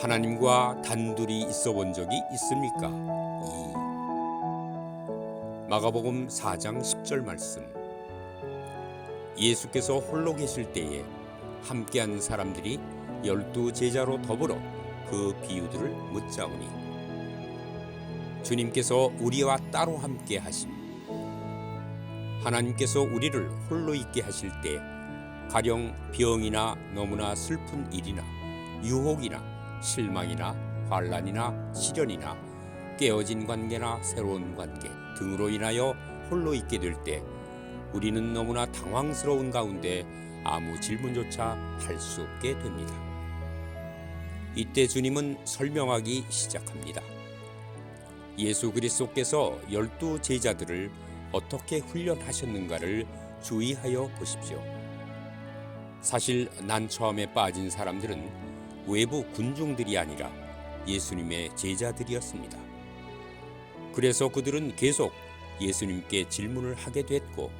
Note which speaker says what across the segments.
Speaker 1: 하나님과 단둘이 있어 본 적이 있습니까? 2. 마가복음 4장 10절 말씀. 예수께서 홀로 계실 때에 함께한 사람들이 열두 제자로 더불어 그 비유들을 묻자오니 주님께서 우리와 따로 함께 하심 하나님께서 우리를 홀로 있게 하실 때 가령 병이나 너무나 슬픈 일이나 유혹이나 실망이나 환란이나 시련이나 깨어진 관계나 새로운 관계 등으로 인하여 홀로 있게 될 때 우리는 너무나 당황스러운 가운데 아무 질문조차 할 수 없게 됩니다. 이때 주님은 설명하기 시작합니다. 예수 그리스도께서 열두 제자들을 어떻게 훈련하셨는가를 주의하여 보십시오. 사실 난처함에 빠진 사람들은 외부 군중들이 아니라 예수님의 제자들이었습니다. 그래서 그들은 계속 예수님께 질문을 하게 됐고,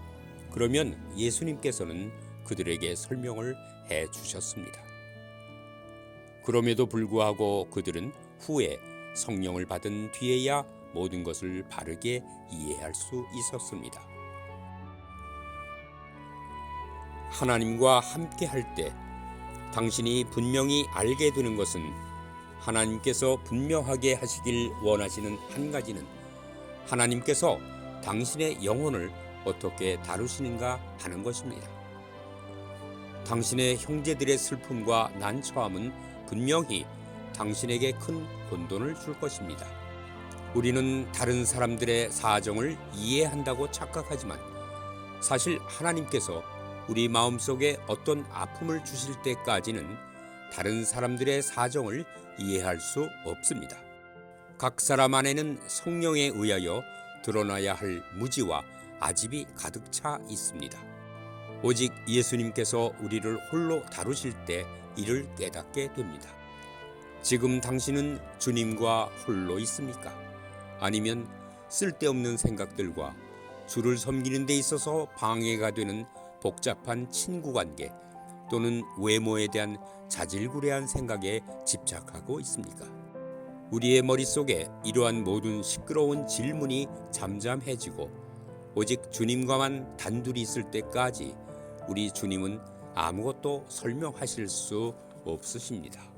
Speaker 1: 그러면 예수님께서는 그들에게 설명을 해 주셨습니다. 그럼에도 불구하고 그들은 후에 성령을 받은 뒤에야 모든 것을 바르게 이해할 수 있었습니다. 하나님과 함께 할 때 당신이 분명히 알게 되는 것은 하나님께서 분명하게 하시길 원하시는 한 가지는 하나님께서 당신의 영혼을 어떻게 다루시는가 하는 것입니다. 당신의 형제들의 슬픔과 난처함은 분명히 당신에게 큰 혼돈을 줄 것입니다. 우리는 다른 사람들의 사정을 이해한다고 착각하지만 사실 하나님께서 우리 마음속에 어떤 아픔을 주실 때까지는 다른 사람들의 사정을 이해할 수 없습니다. 각 사람 안에는 성령에 의하여 드러나야 할 무지와 아집이 가득 차 있습니다. 오직 예수님께서 우리를 홀로 다루실 때 이를 깨닫게 됩니다. 지금 당신은 주님과 홀로 있습니까? 아니면 쓸데없는 생각들과 주를 섬기는 데 있어서 방해가 되는 복잡한 친구 관계 또는 외모에 대한 자질구레한 생각에 집착하고 있습니까? 우리의 머릿속에 이러한 모든 시끄러운 질문이 잠잠해지고 오직 주님과만 단둘이 있을 때까지 우리 주님은 아무것도 설명하실 수 없으십니다.